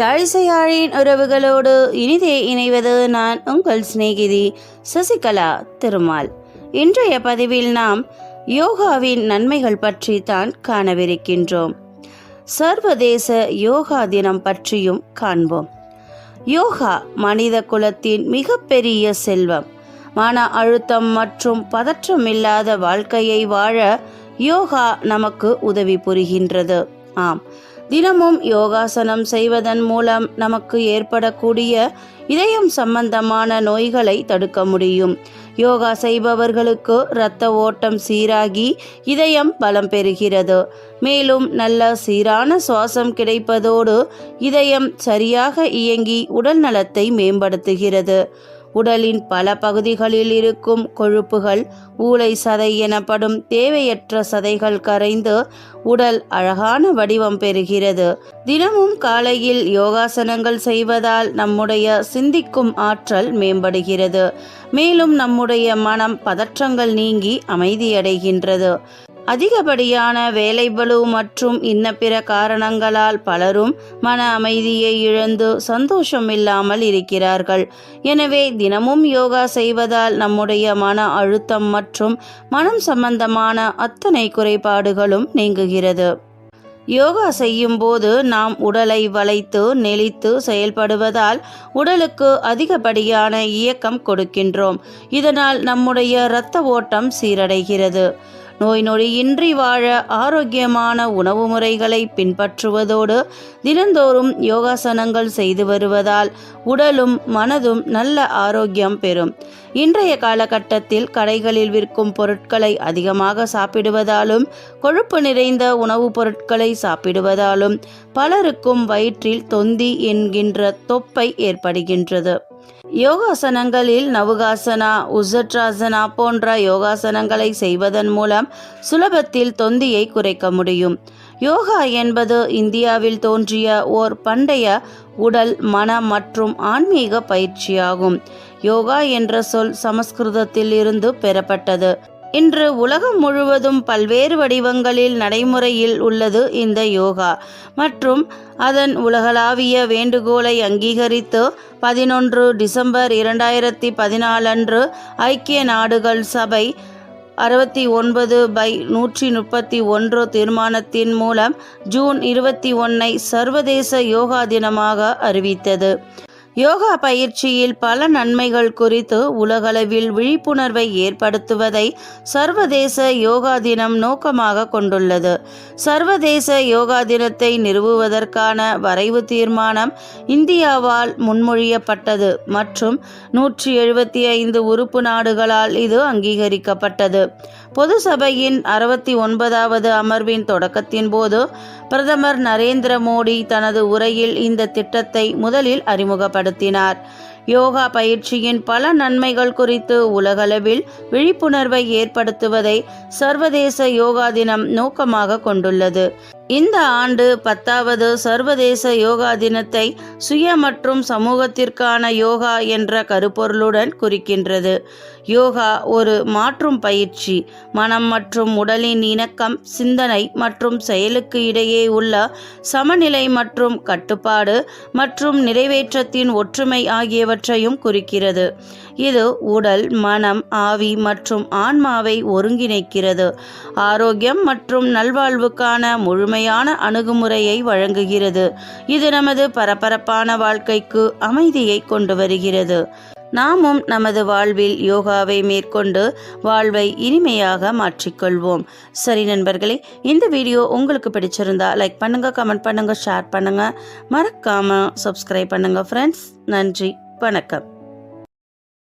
யாழிசையாழின் உறவுகளோடு இனிதே இணைவது நான் உங்கள் சிநேகிதி சசிகலா திருமால். இன்றைய பதிவில் நாம் யோகாவின் நன்மைகள் பற்றி தான் காணவிருக்கின்றோம். சர்வதேச யோகா தினம் பற்றியும் காண்போம். யோகா மனித குலத்தின் மிகப்பெரிய செல்வம். மன அழுத்தம் மற்றும் பதற்றம் இல்லாத வாழ்க்கையை வாழ யோகா நமக்கு உதவி புரிகின்றது. ஆம் தினமும் யோகாசனம் செய்வதன் மூலம் நமக்கு ஏற்படக்கூடிய இதயம் சம்பந்தமான நோய்களை தடுக்க முடியும். யோகா செய்பவர்களுக்கு இரத்த ஓட்டம் சீராகி இதயம் பலம் பெறுகிறது. மேலும் நல்ல சீரான சுவாசம் கிடைப்பதோடு இதயம் சரியாக இயங்கி உடல் நலத்தை மேம்படுத்துகிறது. உடலின் பல பகுதிகளில் இருக்கும் கொழுப்புகள் ஊளை சதை எனப்படும் தேவையற்ற சதைகள் கரைந்து உடல் அழகான வடிவம் பெறுகிறது. தினமும் காலையில் யோகாசனங்கள் செய்வதால் நம்முடைய சிந்திக்கும் ஆற்றல் மேம்படுகிறது. மேலும் நம்முடைய மனம் பதற்றங்கள் நீங்கி அமைதியடைகின்றது. அதிகப்படியான வேலைபளு மற்றும் இன்ன பிற காரணங்களால் பலரும் மன அமைதியை இழந்து சந்தோஷம் இல்லாமல் இருக்கிறார்கள். எனவே தினமும் யோகா செய்வதால் நம்முடைய மன அழுத்தம் மற்றும் மனம் சம்பந்தமான அத்தனை குறைபாடுகளும் நீங்குகிறது. யோகா செய்யும் போது நாம் உடலை வளைத்து நெளித்து செயல்படுவதால் உடலுக்கு அதிகப்படியான இயக்கம் கொடுக்கின்றோம். இதனால் நம்முடைய இரத்த ஓட்டம் சீரடைகிறது. நோய் நொடியின்றி வாழ ஆரோக்கியமான உணவு முறைகளை பின்பற்றுவதோடு தினந்தோறும் யோகாசனங்கள் செய்து வருவதால் உடலும் மனதும் நல்ல ஆரோக்கியம் பெறும். இன்றைய காலகட்டத்தில் கடைகளில் விற்கும் பொருட்களை அதிகமாக சாப்பிடுவதாலும் கொழுப்பு நிறைந்த உணவுப் பொருட்களை சாப்பிடுவதாலும் பலருக்கும் வயிற்றில் தொந்தி என்கின்ற தொப்பை ஏற்படுகின்றது. யோகாசனங்களில் நவுகாசனா உசட்ராசனா போன்ற யோகாசனங்களை செய்வதன் மூலம் சுலபத்தில் தொந்தியை குறைக்க முடியும். யோகா என்பது இந்தியாவில் தோன்றிய ஓர் பண்டைய உடல் மன மற்றும் ஆன்மீக பயிற்சியாகும். யோகா என்ற சொல் சமஸ்கிருதத்தில் இருந்து பெறப்பட்டது. இன்று உலகம் முழுவதும் பல்வேறு வடிவங்களில் நடைமுறையில் உள்ளது இந்த யோகா. மற்றும் அதன் உலகளாவிய வேண்டுகோளை அங்கீகரித்து பதினொன்று டிசம்பர் இரண்டாயிரத்தி பதினாலு அன்று ஐக்கிய நாடுகள் சபை அறுபத்தி ஒன்பது பை நூற்றி முப்பத்தி ஒன்று தீர்மானத்தின் மூலம் ஜூன் இருபத்தி ஒன்னை சர்வதேச யோகா தினமாக அறிவித்தது. யோகா பயிற்சியில் பல நன்மைகள் குறித்து உலகளவில் விழிப்புணர்வை ஏற்படுத்துவதை சர்வதேச யோகா தினம் நோக்கமாக கொண்டுள்ளது. சர்வதேச யோகா தினத்தை நிறுவுவதற்கான வரைவு தீர்மானம் இந்தியாவால் முன்மொழியப்பட்டது மற்றும் நூற்றி எழுபத்தி ஐந்து உறுப்பு நாடுகளால் இது அங்கீகரிக்கப்பட்டது. பொது சபையின் அறுபத்தி ஒன்பதாவது அமர்வின் தொடக்கத்தின் போது பிரதமர் நரேந்திர மோடி தனது உரையில் இந்த திட்டத்தை முதலில் அறிமுகப்படுத்தினார். யோகா பயிற்சியின் பல நன்மைகள் குறித்து உலகளவில் விழிப்புணர்வை ஏற்படுத்துவதை சர்வதேச யோகா தினம் நோக்கமாக கொண்டுள்ளது. இந்த ஆண்டு பத்தாவது சர்வதேச யோகா தினத்தை சுய மற்றும் சமூகத்திற்கான யோகா என்ற கருப்பொருளுடன் குறிக்கின்றது. யோகா ஒரு மாற்றும் பயிற்சி. மனம் மற்றும் உடலின் இணக்கம் சிந்தனை மற்றும் செயலுக்கு இடையே உள்ள சமநிலை மற்றும் கட்டுப்பாடு மற்றும் நிறைவேற்றத்தின் ஒற்றுமை ஆகியவற்றையும் குறிக்கிறது. இது உடல் மனம் ஆவி மற்றும் ஆன்மாவை ஒருங்கிணைக்கிறது. ஆரோக்கியம் மற்றும் நல்வாழ்வுக்கான முழுமையான அணுகுமுறையை வழங்குகிறது. இது நமது பரபரப்பான வாழ்க்கைக்கு அமைதியை கொண்டு வருகிறது. நாமும் நமது வாழ்வில் யோகாவை மேற்கொண்டு வாழ்வை இனிமையாக மாற்றிக்கொள்வோம். சரி நண்பர்களே இந்த வீடியோ உங்களுக்கு பிடிச்சிருந்தா லைக் பண்ணுங்க கமெண்ட் பண்ணுங்க ஷேர் பண்ணுங்க. மறக்காம சப்ஸ்கிரைப் பண்ணுங்க ஃப்ரெண்ட்ஸ் நன்றி வணக்கம்.